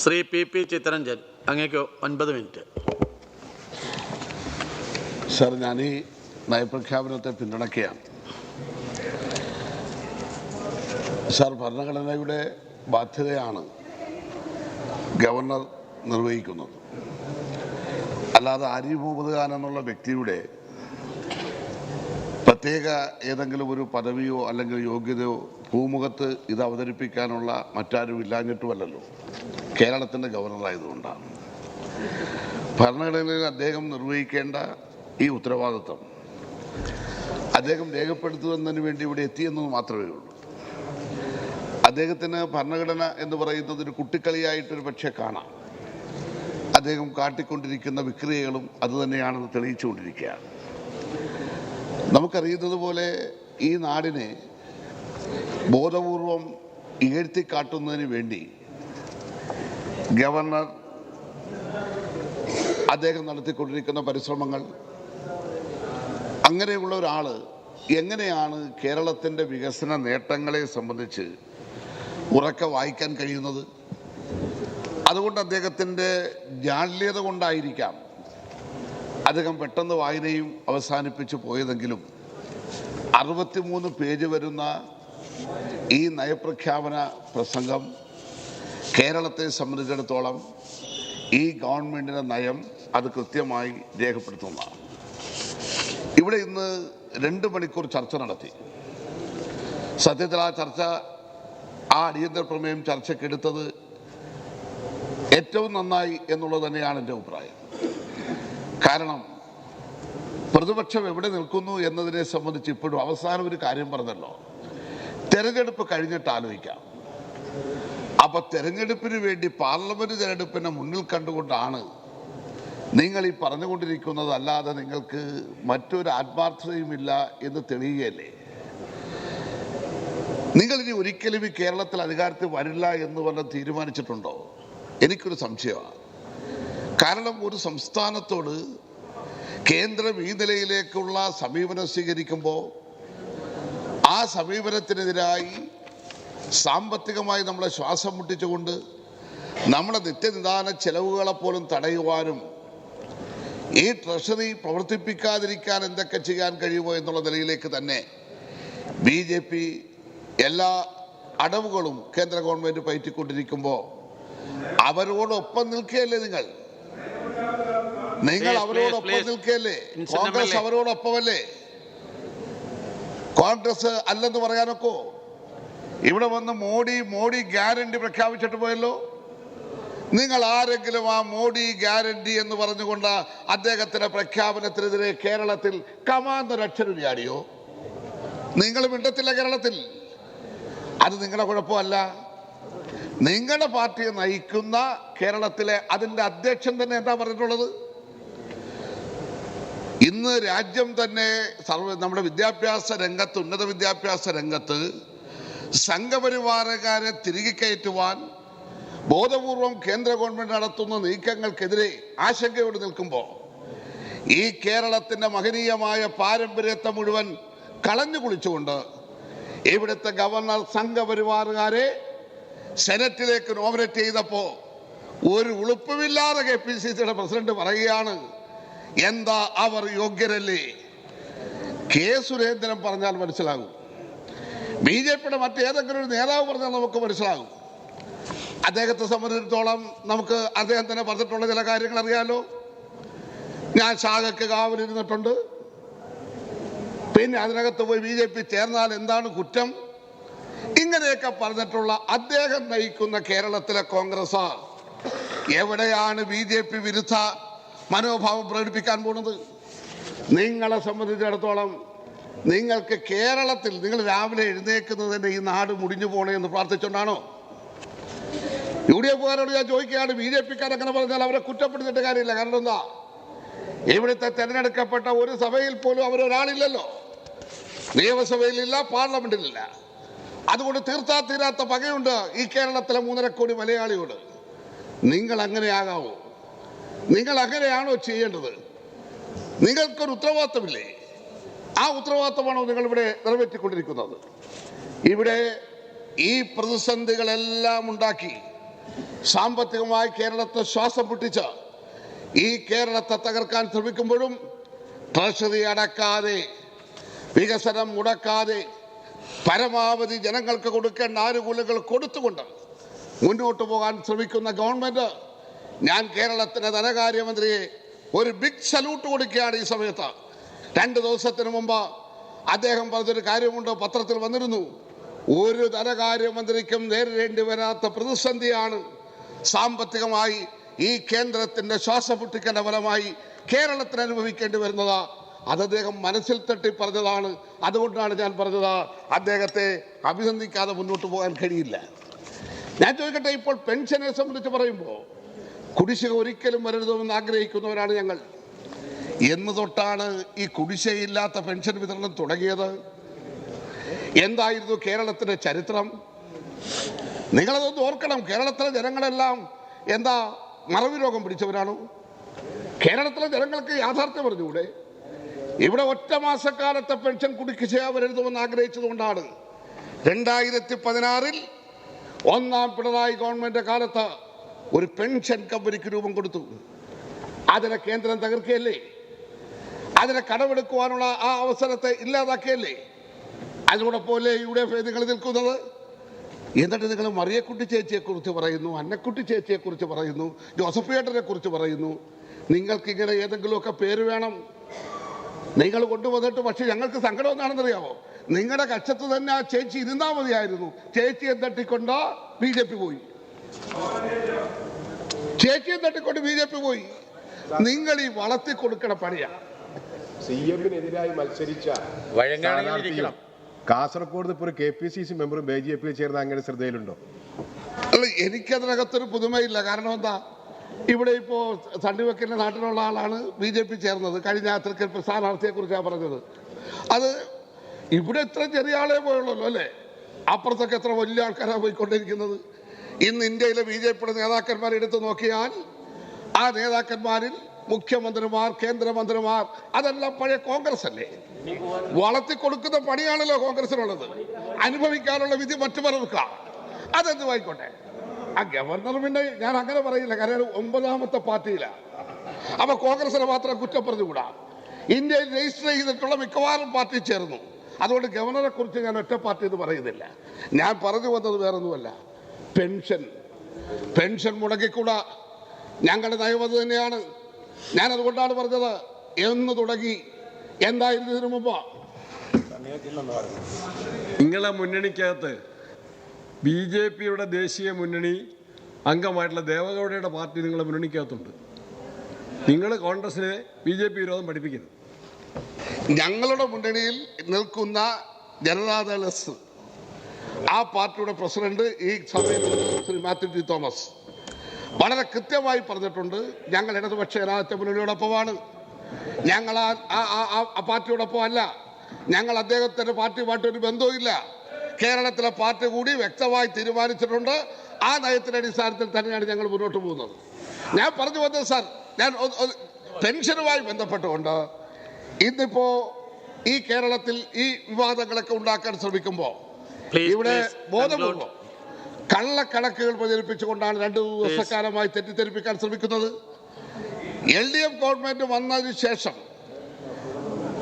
Shri P P Chittaranjan അങ്ങേക്ക് ഒൻപത് minute. Sir ഞാൻ ഈ നയപ്രഖ്യാപനത്തെ പിന്തുണയ്ക്കുകയാണ്. സർ ഭരണഘടനയുടെ ബാധ്യതയാണ് ഗവർണർ നിർവഹിക്കുന്നത്. അല്ലാതെ ആരിഫ് എന്നുള്ള വ്യക്തിയുടെ പ്രത്യേക ഏതെങ്കിലും ഒരു പദവിയോ അല്ലെങ്കിൽ യോഗ്യതയോ ഭൂമുഖത്ത് ഇത് അവതരിപ്പിക്കാനുള്ള മറ്റാരും ഇല്ലാഞ്ഞിട്ടുമല്ലല്ലോ. കേരളത്തിന്റെ ഗവർണറായതുകൊണ്ടാണ് ഭരണഘടനയിൽ അദ്ദേഹം നിർവഹിക്കേണ്ട ഈ ഉത്തരവാദിത്വം അദ്ദേഹം രേഖപ്പെടുത്തുന്നതിന് വേണ്ടി ഇവിടെ എത്തിയെന്നത് മാത്രമേ ഉള്ളൂ. അദ്ദേഹത്തിന് ഭരണഘടന എന്ന് പറയുന്നത് ഒരു കുട്ടിക്കളിയായിട്ടൊരു പക്ഷേ കാണാം. അദ്ദേഹം കാട്ടിക്കൊണ്ടിരിക്കുന്ന വിക്രിയകളും അതുതന്നെയാണെന്ന് തെളിയിച്ചുകൊണ്ടിരിക്കുകയാണ്. നമുക്കറിയുന്നത് പോലെ ഈ നാടിനെ ബോധപൂർവം ഇകഴ്ത്തിക്കാട്ടുന്നതിന് വേണ്ടി ഗവർണർ അദ്ദേഹം നടത്തിക്കൊണ്ടിരിക്കുന്ന പരിശ്രമങ്ങൾ അങ്ങനെയുള്ള ഒരാൾ എങ്ങനെയാണ് കേരളത്തിന്റെ വികസന നേട്ടങ്ങളെ സംബന്ധിച്ച് ഉറക്കെ വായിക്കാൻ കഴിയുന്നത്? അതുകൊണ്ട് അദ്ദേഹത്തിന്റെ ജാള്യത കൊണ്ടായിരിക്കാം അദ്ദേഹം പെട്ടെന്ന് വായനയും അവസാനിപ്പിച്ചു പോയതെങ്കിലും അറുപത്തിമൂന്ന് പേജ് വരുന്ന ഈ നയപ്രഖ്യാപന പ്രസംഗം കേരളത്തെ സംബന്ധിച്ചിടത്തോളം ഈ ഗവൺമെന്റിന്റെ നയം അത് കൃത്യമായി രേഖപ്പെടുത്തുന്നതാണ്. ഇവിടെ ഇന്ന് രണ്ട് മണിക്കൂർ ചർച്ച നടത്തി. സത്യത്തിൽ ആ ചർച്ച ആ അടിയന്തര പ്രമേയം ചർച്ചയ്ക്കെടുത്തത് ഏറ്റവും നന്നായി എന്നുള്ളത് തന്നെയാണ് എന്റെ അഭിപ്രായം. കാരണം പ്രതിപക്ഷം എവിടെ നിൽക്കുന്നു എന്നതിനെ സംബന്ധിച്ച് ഇപ്പോഴും അവസാനം ഒരു കാര്യം പറഞ്ഞല്ലോ. തെരഞ്ഞെടുപ്പ് കഴിഞ്ഞിട്ട് ആലോചിക്കാം. അപ്പൊ തെരഞ്ഞെടുപ്പിന് വേണ്ടി പാർലമെന്റ് തെരഞ്ഞെടുപ്പിനെ മുന്നിൽ കണ്ടുകൊണ്ടാണ് നിങ്ങൾ ഈ പറഞ്ഞുകൊണ്ടിരിക്കുന്നത് അല്ലാതെ നിങ്ങൾക്ക് മറ്റൊരു ആത്മാർത്ഥതയുമില്ല എന്ന് തെളിയുകയല്ലേ? നിങ്ങൾ ഇനി ഒരിക്കലും ഈ കേരളത്തിൽ അധികാരത്തിൽ വരില്ല എന്ന് വല്ലതും തീരുമാനിച്ചിട്ടുണ്ടോ? എനിക്കൊരു സംശയമാണ്. കാരണം ഒരു സംസ്ഥാനത്തോട് കേന്ദ്രം ഈ നിലയിലേക്കുള്ള സമീപനം സ്വീകരിക്കുമ്പോൾ ആ സമീപനത്തിനെതിരായി സാമ്പത്തികമായി നമ്മളെ ശ്വാസം മുട്ടിച്ചുകൊണ്ട് നമ്മുടെ നിത്യനിദാന ചെലവുകളെ പോലും തടയുവാനും ഈ ട്രഷറി പ്രവർത്തിപ്പിക്കാതിരിക്കാൻ എന്തൊക്കെ ചെയ്യാൻ കഴിയുമോ എന്നുള്ള നിലയിലേക്ക് തന്നെ ബി ജെ പി എല്ലാ അടവുകളും കേന്ദ്ര ഗവൺമെന്റ് പയറ്റിക്കൊണ്ടിരിക്കുമ്പോൾ അവരോടൊപ്പം നിൽക്കുകയല്ലേ നിങ്ങൾ? നിങ്ങൾ അവരോടൊപ്പം നിൽക്കല്ലേ കോൺഗ്രസ്. അവരോടൊപ്പമല്ലേ? കോൺഗ്രസ് അല്ലെന്ന് പറയാനൊക്കോ? ഇവിടെ വന്ന് മോഡി മോഡി ഗ്യാരണ്ടി പ്രഖ്യാപിച്ചിട്ട് പോയല്ലോ? നിങ്ങൾ ആരെങ്കിലും ആ മോഡി ഗ്യാരണ്ടി എന്ന് പറഞ്ഞുകൊണ്ട് അദ്ദേഹത്തിന്റെ പ്രഖ്യാപനത്തിനെതിരെ കേരളത്തിൽ കമാന്നൊരക്ഷരം ചാടിയോ നിങ്ങൾ മിണ്ടത്തില്ല കേരളത്തിൽ. അത് നിങ്ങളുടെ കുഴപ്പമല്ല. നിങ്ങളുടെ പാർട്ടിയെ നയിക്കുന്ന കേരളത്തിലെ അതിന്റെ അധ്യക്ഷൻ തന്നെ എന്താ പറഞ്ഞിട്ടുള്ളത്? ഇന്ന് രാജ്യം തന്നെ സർവ നമ്മുടെ വിദ്യാഭ്യാസ രംഗത്ത് ഉന്നത വിദ്യാഭ്യാസ രംഗത്ത് സംഘപരിവാരക്കാരെ തിരികെ കയറ്റുവാൻ ബോധപൂർവം കേന്ദ്ര ഗവൺമെന്റ് നടത്തുന്ന നീക്കങ്ങൾക്കെതിരെ ആശങ്കയോട് നിൽക്കുമ്പോൾ ഈ കേരളത്തിന്റെ മഹനീയമായ പാരമ്പര്യത്തെ മുഴുവൻ കളഞ്ഞു കുളിച്ചുകൊണ്ട് ഇവിടുത്തെ ഗവർണർ സംഘപരിവാറുകാരെ സെനറ്റിലേക്ക് നോമിനേറ്റ് ചെയ്തപ്പോൾ ഒരു ഉളുപ്പുമില്ലാതെ കെ പി സി സിയുടെ പ്രസിഡന്റ് പറയുകയാണ് എന്താ അവർ യോഗ്യരല്ലേ? കെ സുരേന്ദ്രൻ പറഞ്ഞാൽ മനസ്സിലാകും. ബി ജെ പിയുടെ മറ്റേതെങ്കിലും ഒരു നേതാവ് പറഞ്ഞാൽ നമുക്ക് മനസ്സിലാകും. അദ്ദേഹത്തെ സംബന്ധിച്ചിടത്തോളം നമുക്ക് അദ്ദേഹം തന്നെ പറഞ്ഞിട്ടുള്ള ചില കാര്യങ്ങൾ അറിയാലോ. ഞാൻ ശാഖയ്ക്ക് കാവലിരുന്നിട്ടുണ്ട്. പിന്നെ അതിനകത്ത് പോയി ബി ജെ പി ചേർന്നാൽ എന്താണ് കുറ്റം? ഇങ്ങനെയൊക്കെ പറഞ്ഞിട്ടുള്ള അദ്ദേഹം നയിക്കുന്ന കേരളത്തിലെ കോൺഗ്രസ് എവിടെയാണ് ബി ജെ പി വിരുദ്ധ? മനോഭാവം പ്രകടിപ്പിക്കാൻ പോകുന്നത് നിങ്ങളെ സംബന്ധിച്ചിടത്തോളം നിങ്ങൾക്ക് കേരളത്തിൽ നിങ്ങൾ രാവിലെ എഴുന്നേൽക്കുന്നതിന്റെ ഈ നാട് മുടിഞ്ഞു പോകണേ എന്ന് പ്രാർത്ഥിച്ചുകൊണ്ടാണോ യു ഡി എഫുകാരോട് ഞാൻ ചോദിക്കുകയാണ് ബി ജെ പിക്കാർ അങ്ങനെ പറഞ്ഞാൽ അവരെ കുറ്റപ്പെടുത്തിയിട്ട് കാര്യമില്ല. കാരണം എന്താ? ഇവിടുത്തെ തെരഞ്ഞെടുക്കപ്പെട്ട ഒരു സഭയിൽ പോലും അവരൊരാളില്ലല്ലോ. നിയമസഭയിലില്ല പാർലമെന്റിലില്ല. അതുകൊണ്ട് തീർത്താ തീരാത്ത പകയുണ്ട് ഈ കേരളത്തിലെ മൂന്നര കോടി മലയാളിയോട്. നിങ്ങൾ അങ്ങനെയാകാവോ നിങ്ങൾ അങ്ങനെയാണോ ചെയ്യേണ്ടത്? നിങ്ങൾക്കൊരു ഉത്തരവാദിത്തമില്ലേ? ആ ഉത്തരവാദിത്തമാണോ നിങ്ങൾ ഇവിടെ നിറവേറ്റിക്കൊണ്ടിരിക്കുന്നത്? ഇവിടെ ഈ പ്രതിസന്ധികളെല്ലാം ഉണ്ടാക്കി സാമ്പത്തികമായി കേരളത്തെ ശ്വാസം പൊട്ടിച്ച ഈ കേരളത്തെ തകർക്കാൻ ശ്രമിക്കുമ്പോഴും ട്രഷറി അടക്കാതെ വികസനം മുടക്കാതെ പരമാവധി ജനങ്ങൾക്ക് കൊടുക്കേണ്ട ആനുകൂല്യങ്ങൾ കൊടുത്തുകൊണ്ട് മുന്നോട്ട് പോകാൻ ശ്രമിക്കുന്ന ഗവൺമെന്റ് ഞാൻ കേരളത്തിന്റെ ധനകാര്യമന്ത്രിയെ ഒരു ബിഗ് സല്യൂട്ട് കൊടുക്കുകയാണ് ഈ സമയത്ത്. രണ്ട് ദിവസത്തിന് മുമ്പ് അദ്ദേഹം പറഞ്ഞൊരു കാര്യമുണ്ട് പത്രത്തിൽ വന്നിരുന്നു. ഒരു ധനകാര്യമന്ത്രിക്കും നേരിടേണ്ടി വരാത്ത പ്രതിസന്ധിയാണ് സാമ്പത്തികമായി ഈ കേന്ദ്രത്തിന്റെ ശ്വാസമുട്ടിക്കന്റെ ഫലമായി കേരളത്തിന് അനുഭവിക്കേണ്ടി വരുന്നത്. അത് അദ്ദേഹം മനസ്സിൽ തട്ടി പറഞ്ഞതാണ് അതുകൊണ്ടാണ് ഞാൻ പറഞ്ഞത് അദ്ദേഹത്തെ അഭിനന്ദിക്കാതെ മുന്നോട്ട് പോകാൻ കഴിയില്ല. ഞാൻ ചോദിക്കട്ടെ ഇപ്പോൾ പെൻഷനെ സംബന്ധിച്ച് പറയുമ്പോൾ കുടിശ്ശിക ഒരിക്കലും വരരുതെന്ന് ആഗ്രഹിക്കുന്നവരാണ് ഞങ്ങൾ. എന്ന് തൊട്ടാണ് ഈ കുടിശ്ശയില്ലാത്ത പെൻഷൻ വിതരണം തുടങ്ങിയത്. എന്തായിരുന്നു കേരളത്തിന്റെ ചരിത്രം? നിങ്ങളതൊന്ന് ഓർക്കണം. കേരളത്തിലെ ജനങ്ങളെല്ലാം എന്താ മറവി രോഗം പിടിച്ചവരാണോ. കേരളത്തിലെ ജനങ്ങൾക്ക് യാഥാർത്ഥ്യം പറഞ്ഞുകൂടെ ഇവിടെ ഒറ്റ മാസക്കാലത്തെ പെൻഷൻ കുടിശ്ശിക വരരുതെന്ന് ആഗ്രഹിച്ചതുകൊണ്ടാണ് രണ്ടായിരത്തി പതിനാറിൽ ഒന്നാം പിണറായി ഗവൺമെന്റ് കാലത്ത് ഒരു പെൻഷൻ കമ്പനിക്ക് രൂപം കൊടുത്തു. അതിനെ കേന്ദ്രം തകർക്കുകയല്ലേ? അതിനെ കടമെടുക്കുവാനുള്ള ആ അവസരത്തെ ഇല്ലാതാക്കിയല്ലേ അതിലൂടെ പോലെ യു ഡി എഫ് നിങ്ങൾ നിൽക്കുന്നത്? എന്നിട്ട് നിങ്ങൾ മറിയക്കുട്ടി ചേച്ചിയെക്കുറിച്ച് പറയുന്നു അന്നക്കുട്ടി ചേച്ചിയെക്കുറിച്ച് പറയുന്നു ജോസഫ് ഏട്ടനെ കുറിച്ച് പറയുന്നു. നിങ്ങൾക്ക് ഇങ്ങനെ ഏതെങ്കിലുമൊക്കെ പേര് വേണം? നിങ്ങൾ കൊണ്ടുവന്നിട്ട് പക്ഷെ ഞങ്ങൾക്ക് സങ്കടം എന്താണെന്നറിയാമോ നിങ്ങളുടെ കക്ഷത്ത് തന്നെ ആ ചേച്ചി ഇരുന്നാൽ മതിയായിരുന്നു. ചേച്ചിയെ തട്ടിക്കൊണ്ടോ ബി ജെ പി പോയി. ചേച്ചിയെ തട്ടിക്കൊണ്ട് ബി ജെ പി പോയി. നിങ്ങൾ ഈ വളർത്തി കൊടുക്കണ പണിയാ. സി എമ്മിനെതിരായി മത്സരിച്ച സ്ഥാനാർത്ഥിയും ഇരിക്കണം. കാസർഗോഡ് ഇപ്പോൾ ഒരു കെ പി സി സി മെമ്പറും ബി ജെ പിയിൽ ചേർന്ന അങ്ങനെ ശ്രദ്ധയിലുണ്ടോ? അല്ല എനിക്കതിനകത്തൊരു പുതുമയില്ല. കാരണം എന്താ? ഇവിടെ ഇപ്പോ സണ്ണിവെക്കലിന്റെ നാട്ടിലുള്ള ആളാണ് ബി ജെ പി ചേർന്നത്. കഴിഞ്ഞ തൃക്കൽ സ്ഥാനാർത്ഥിയെ കുറിച്ചാണ് പറഞ്ഞത്. അത് ഇവിടെ ഇത്ര ചെറിയ ആളെ പോയുള്ളൂ അല്ലേ? അപ്പുറത്തൊക്കെ എത്ര വലിയ ആൾക്കാരാണ് പോയിക്കൊണ്ടിരിക്കുന്നത്? ഇന്ന് ഇന്ത്യയിലെ ബി ജെ പിയുടെ നേതാക്കന്മാരെ എടുത്തു നോക്കിയാൽ ആ നേതാക്കന്മാരിൽ മുഖ്യമന്ത്രിമാർ കേന്ദ്രമന്ത്രിമാർ അതെല്ലാം പഴയ കോൺഗ്രസ് അല്ലേ? വളർത്തി കൊടുക്കുന്ന പണിയാണല്ലോ കോൺഗ്രസിനുള്ളത്. അനുഭവിക്കാനുള്ള വിധി മറ്റു പലർക്ക അതെന്ത് ആയിക്കോട്ടെ? ആ ഗവർണർ പിന്നെ ഞാൻ അങ്ങനെ പറയില്ല കാരണം ഒമ്പതാമത്തെ പാർട്ടിയിലാണ് അപ്പൊ കോൺഗ്രസിനെ മാത്രം കുറ്റം പറഞ്ഞുകൂടാ ഇന്ത്യയിൽ രജിസ്റ്റർ ചെയ്തിട്ടുള്ള മിക്കവാറും പാർട്ടി ചേർന്നു. അതുകൊണ്ട് ഗവർണറെ കുറിച്ച് ഞാൻ ഒറ്റ പാർട്ടി എന്ന് പറയുന്നില്ല. ഞാൻ പറഞ്ഞു വന്നത് വേറൊന്നുമല്ല. പെൻഷൻ. പെൻഷൻ മുടക്കിക്കൂട. ഞങ്ങളുടെ നയം അത് തന്നെയാണ്. ഞാൻ അതുകൊണ്ടാണ് പറഞ്ഞത് എന്ന് തുടങ്ങി. എന്തായിരുന്നു ഇതിനു മുമ്പ്? നിങ്ങളെ മുന്നണിക്കകത്ത് ബി ജെ പിയുടെ ദേശീയ മുന്നണി അംഗമായിട്ടുള്ള ദേവഗൗഡയുടെ പാർട്ടി നിങ്ങളെ മുന്നണിക്കകത്തുണ്ട്. നിങ്ങൾ കോൺഗ്രസിനെ ബി ജെ പി വിരോധം പഠിപ്പിക്കുന്നു ഞങ്ങളുടെ മുന്നണിയിൽ നിൽക്കുന്ന ജനതാദൾ എസ് ആ പാർട്ടിയുടെ പ്രസിഡന്റ് ഈ സമയത്ത് ശ്രീ മാത്യു ടി തോമസ്. വളരെ കൃത്യമായി പറഞ്ഞിട്ടുണ്ട് ഞങ്ങൾ ഇടതുപക്ഷ ജനാധിപത്യ മുന്നണിയോടൊപ്പമാണ്. ഞങ്ങൾ ആ ആ- പാർട്ടിയോടൊപ്പം അല്ല ഞങ്ങൾ അദ്ദേഹത്തിന്റെ പാർട്ടിയുമായിട്ട് ഒരു ബന്ധവുമില്ല. കേരളത്തിലെ പാർട്ടി കൂടി വ്യക്തമായി തീരുമാനിച്ചിട്ടുണ്ട്. ആ നയത്തിന്റെ അടിസ്ഥാനത്തിൽ തന്നെയാണ് ഞങ്ങൾ മുന്നോട്ട് പോകുന്നത്. ഞാൻ പറഞ്ഞു വന്നത് സാർ ഞാൻ പെൻഷനുമായി ബന്ധപ്പെട്ടുകൊണ്ട് ഇന്നിപ്പോ ഈ കേരളത്തിൽ ഈ വിവാദങ്ങളൊക്കെ ഉണ്ടാക്കാൻ ശ്രമിക്കുമ്പോൾ ഇവിടെ ബോധപൂർവം കള്ളക്കണക്കുകൾ പ്രചരിപ്പിച്ചുകൊണ്ടാണ് രണ്ടു ദിവസക്കാലമായി തെറ്റിദ്ധരിപ്പിക്കാൻ ശ്രമിക്കുന്നത്. എൽ ഡി എഫ് ഗവൺമെന്റ് വന്നതിന് ശേഷം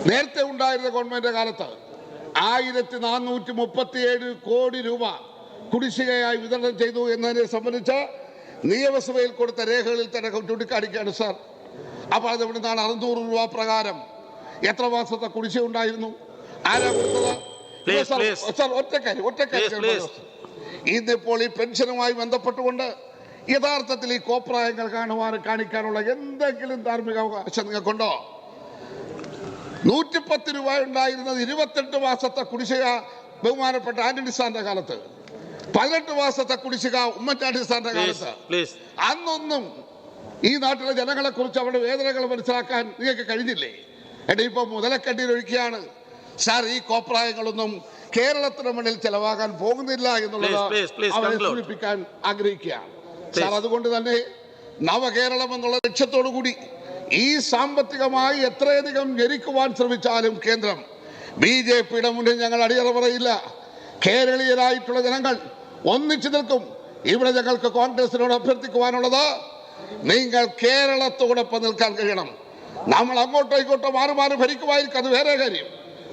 നേരത്തെ ഉണ്ടായിരുന്ന ഗവൺമെന്റ് കാലത്ത് ആയിരത്തി നാനൂറ്റി മുപ്പത്തിയേഴ് കോടി രൂപ കുടിശ്ശികയായി വിതരണം ചെയ്തു എന്നതിനെ സംബന്ധിച്ച് നിയമസഭയിൽ കൊടുത്ത രേഖകളിൽ തന്നെ ചൂണ്ടിക്കാണിക്കുകയാണ് സാർ. അപ്പോൾ അത് ഇവിടെ നിന്നാണ് അറുന്നൂറ് രൂപ പ്രകാരം എത്ര മാസത്തെ കുടിശ്ശിക ഉണ്ടായിരുന്നു? ആരാ കൊടുത്തത്? ഒറ്റക്കാര്യം. ഇന്നിപ്പോൾ ഈ പെൻഷനുമായി ബന്ധപ്പെട്ടുകൊണ്ട് യഥാർത്ഥത്തിൽ ഈ കോപ്രായങ്ങൾ കാണുവാൻ കാണിക്കാനുള്ള എന്തെങ്കിലും ധാർമ്മിക അവകാശം നിങ്ങൾക്കുണ്ടോ? നൂറ്റിപ്പത്ത് രൂപ ഉണ്ടായിരുന്നത് ഇരുപത്തെട്ട് മാസത്തെ കുടിശ്ശിക ബഹുമാനപ്പെട്ട ആന്റണി സാറിന്റെ കാലത്ത്. പതിനെട്ട് മാസത്തെ കുടിശ്ശിക ഉമ്മൻചാണ്ടി സാറിന്റെ കാലത്ത്. അന്നൊന്നും ഈ നാട്ടിലെ ജനങ്ങളെ കുറിച്ച് അവരുടെ വേദനകൾ മനസ്സിലാക്കാൻ നിങ്ങൾക്ക് കഴിഞ്ഞില്ലേ? എടാ ഇപ്പൊ മുതലക്കണ്ണീരൊഴുക്കിയാണ്. സാർ ഈ കോപ്രായങ്ങളൊന്നും കേരളത്തിന് മുന്നിൽ ചെലവാകാൻ പോകുന്നില്ല എന്നുള്ളത് അവരെ സൂചിപ്പിക്കാൻ ആഗ്രഹിക്കുകയാണ്. സാർ അതുകൊണ്ട് തന്നെ നവകേരളം എന്നുള്ള ലക്ഷ്യത്തോടു കൂടി ഈ സാമ്പത്തികമായി എത്രയധികം ഞെരുക്കുവാൻ ശ്രമിച്ചാലും കേന്ദ്രം ബി ജെ പിയുടെ മുന്നിൽ ഞങ്ങൾ അടിയറ പറയില്ല. കേരളീയരായിട്ടുള്ള ജനങ്ങൾ ഒന്നിച്ചു നിൽക്കും. ഇവിടെ ഞങ്ങൾക്ക് കോൺഗ്രസിനോട് അഭ്യർത്ഥിക്കുവാനുള്ളത് നിങ്ങൾ കേരളത്തോടൊപ്പം നിൽക്കാൻ കഴിയണം. നമ്മൾ അങ്ങോട്ടോ ഇങ്ങോട്ടോ മാറി മാറി ഭരിക്കുമായിരിക്കും അത് വേറെ കാര്യം.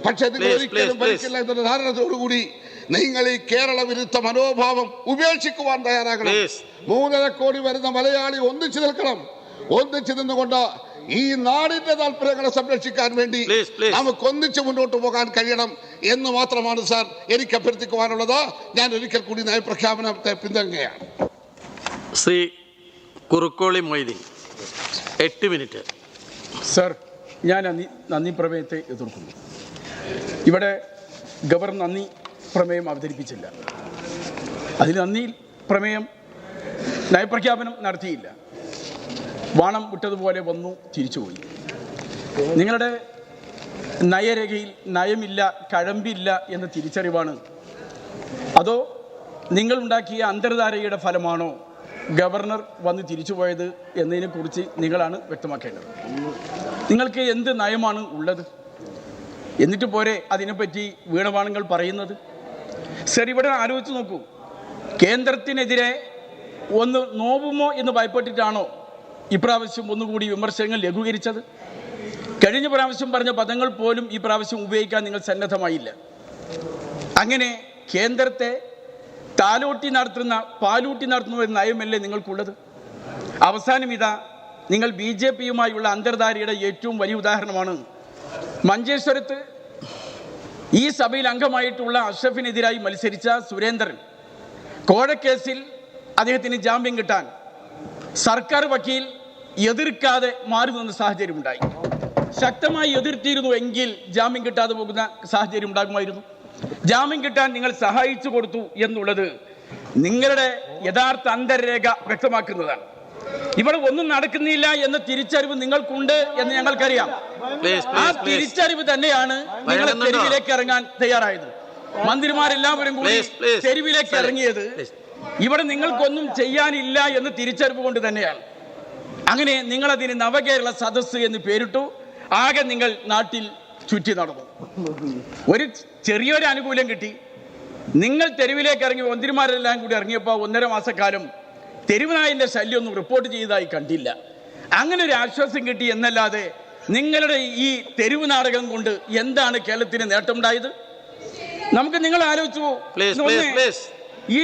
പക്ഷെ നിങ്ങൾ ഒരിക്കലും ഭരിക്കില്ല എന്ന ധാരണത്തോടുകൂടി നിങ്ങൾ ഈ കേരള വിരുദ്ധ മനോഭാവം ഉപേക്ഷിക്കുവാൻ തയ്യാറാകണം. മൂന്നര കോടി വരുന്ന മലയാളി ഒന്നിച്ചു നിൽക്കണം. ഒന്നിച്ചു നിന്നുകൊണ്ട് ഈ നാടിന്റെ താല്പര്യങ്ങളെ സംരക്ഷിക്കാൻ വേണ്ടി. നമുക്ക് ഒന്നിച്ച് മുന്നോട്ട് പോകാൻ കഴിയണം എന്ന് മാത്രമാണ് സാർ എനിക്ക് അഭ്യർത്ഥിക്കുവാനുള്ളത്. ഞാൻ ഒരിക്കൽ കൂടി നയപ്രഖ്യാപനത്തെ പിന്തുണയ്ക്കുകയാണ് ശ്രീ കുറുക്കോളി മൊയ്തി എട്ട് മിനിറ്റ്. സർ ഞാൻ നന്ദി നന്ദി പ്രമേയത്തെ എതിർക്കുന്നു. ഇവിടെ ഗവർണർ നന്ദി പ്രമേയം അവതരിപ്പിച്ചില്ല. അതിൽ നന്ദി പ്രമേയം നയപ്രഖ്യാപനം നടത്തിയില്ല. വാണം വിട്ടതുപോലെ വന്നു തിരിച്ചുപോയി. നിങ്ങളുടെ നയരേഖയിൽ നയമില്ല കഴമ്പില്ല എന്ന തിരിച്ചറിവാണ്. അതോ നിങ്ങളുണ്ടാക്കിയ അന്തർധാരയുടെ ഫലമാണോ ഗവർണർ വന്ന് തിരിച്ചുപോയത് എന്നതിനെക്കുറിച്ച് നിങ്ങളാണ് വ്യക്തമാക്കേണ്ടത്. നിങ്ങൾക്ക് എന്ത് നയമാണ് ഉള്ളത്? എന്നിട്ട് പോരെ അതിനെപ്പറ്റി വീണവാണുങ്ങൾ പറയുന്നത്? സർ ഇവിടെ ആലോചിച്ച് നോക്കൂ. കേന്ദ്രത്തിനെതിരെ ഒന്ന് നോവുമോ എന്ന് ഭയപ്പെട്ടിട്ടാണോ ഇപ്രാവശ്യം ഒന്നുകൂടി വിമർശനങ്ങൾ ലഘൂകരിച്ചത്? കഴിഞ്ഞ പ്രാവശ്യം പറഞ്ഞ പദങ്ങൾ പോലും ഈ പ്രാവശ്യം ഉപയോഗിക്കാൻ നിങ്ങൾ സന്നദ്ധമായില്ല. അങ്ങനെ കേന്ദ്രത്തെ താലോട്ടി നടത്തുന്ന പാലൂട്ടി നടത്തുന്ന ഒരു നയമല്ലേ നിങ്ങൾക്കുള്ളത്? അവസാനം ഇതാ നിങ്ങൾ ബി ജെ പിയുമായുള്ള അന്തർധാരയുടെ ഏറ്റവും വലിയ ഉദാഹരണമാണ് മഞ്ചേശ്വരത്ത് ഈ സഭയിൽ അംഗമായിട്ടുള്ള അഷ്റഫിനെതിരായി മത്സരിച്ച സുരേന്ദ്രൻ കോഴക്കേസിൽ അദ്ദേഹത്തിന് ജാമ്യം കിട്ടാൻ സർക്കാർ വക്കീൽ എതിർക്കാതെ മാറി നിന്ന സാഹചര്യം ഉണ്ടായി. ശക്തമായി എതിർത്തിരുന്നു എങ്കിൽ ജാമ്യം കിട്ടാതെ പോകുന്ന സാഹചര്യം ഉണ്ടാകുമായിരുന്നു. ജാമ്യം കിട്ടാൻ നിങ്ങൾ സഹായിച്ചു കൊടുത്തു എന്നുള്ളത് നിങ്ങളുടെ യഥാർത്ഥ അന്തരരേഖ വ്യക്തമാക്കുന്നതാണ്. ഇവിടെ ഒന്നും നടക്കുന്നില്ല എന്ന തിരിച്ചറിവ് നിങ്ങൾക്കുണ്ട് എന്ന് ഞങ്ങൾക്കറിയാം. ആ തിരിച്ചറിവ് തന്നെയാണ് നിങ്ങൾ തെരുവിലേക്ക് ഇറങ്ങാൻ തയ്യാറായത്. മന്ത്രിമാരെല്ലാവരും കൂടി. തെരുവിലേക്ക് ഇറങ്ങിയത്. ഇവിടെ നിങ്ങൾക്കൊന്നും ചെയ്യാനില്ല എന്ന് തിരിച്ചറിവ് കൊണ്ട് തന്നെയാണ്. അങ്ങനെ നിങ്ങൾ അതിന് നവകേരള സദസ് എന്ന് പേരിട്ടു. ആകെ നിങ്ങൾ നാട്ടിൽ ചുറ്റി നടന്നു. ഒരു ചെറിയൊരു ആനുകൂല്യം കിട്ടി. നിങ്ങൾ തെരുവിലേക്ക് ഇറങ്ങി മന്ത്രിമാരെല്ലാം കൂടി ഇറങ്ങിയപ്പോൾ ഒന്നര മാസക്കാലം തെരുവുനായന്റെ ശല്യമൊന്നും റിപ്പോർട്ട് ചെയ്തതായി കണ്ടില്ല. അങ്ങനെ ഒരു ആശ്വാസം കിട്ടി എന്നല്ലാതെ നിങ്ങളുടെ ഈ തെരുവ് നാടകം കൊണ്ട് എന്താണ് കേരളത്തിന് നേട്ടമുണ്ടായത്? നമുക്ക് നിങ്ങൾ ആലോചിച്ചു. ഈ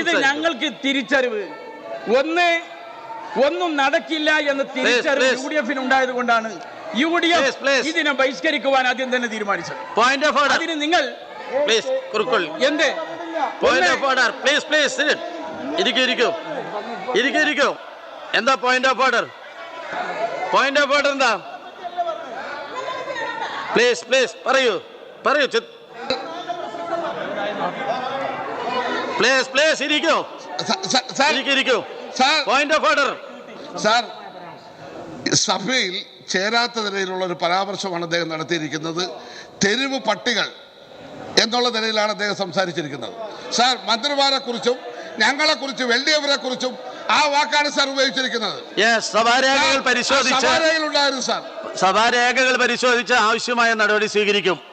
ഇത് ഞങ്ങൾക്ക് തിരിച്ചറിവ്. ഒന്ന് ഒന്നും നടക്കില്ല എന്ന് തിരിച്ചറിവ്. യു ഡി എഫിന് ഉണ്ടായത് കൊണ്ടാണ് യു ഡി എഫ് ഇതിനെ ബഹിഷ്കരിക്കുവാൻ ആദ്യം തന്നെ തീരുമാനിച്ചത്. അതിന് നിങ്ങൾ എന്ത്? ഓർഡർ പ്ലീസ് പ്ലീസ് ഇരിക്കൂ ഇരിക്കും. ഇരിക്കും ഇരിക്കും. എന്താ point of order point of order എന്താ? പ്ലീസ് പ്ലീസ് പറയൂ. പറയൂ പ്ലീസ് പ്ലീസ് ഇരിക്കൂ. ഇരിക്കൂ പോയിന്റ് ഓഫ് ഓർഡർ സാർ സഭയിൽ ചേരാത്ത നിലയിലുള്ള ഒരു പരാമർശമാണ് അദ്ദേഹം നടത്തിയിരിക്കുന്നത്. തെരുവ് പട്ടികൾ എന്നുള്ള നിലയിലാണ് അദ്ദേഹം സംസാരിച്ചിരിക്കുന്നത്. സാർ മന്ത്രിമാരെ കുറിച്ചും ഞങ്ങളെ കുറിച്ചും എൽ ഡി എഫിനെ കുറിച്ചും ആ വാക്കാണ് സാർ ഉപയോഗിച്ചിരിക്കുന്നത്. സഭാരേഖകൾ പരിശോധിച്ച് സഭാരേഖകൾ പരിശോധിച്ച് ആവശ്യമായ നടപടി സ്വീകരിക്കും.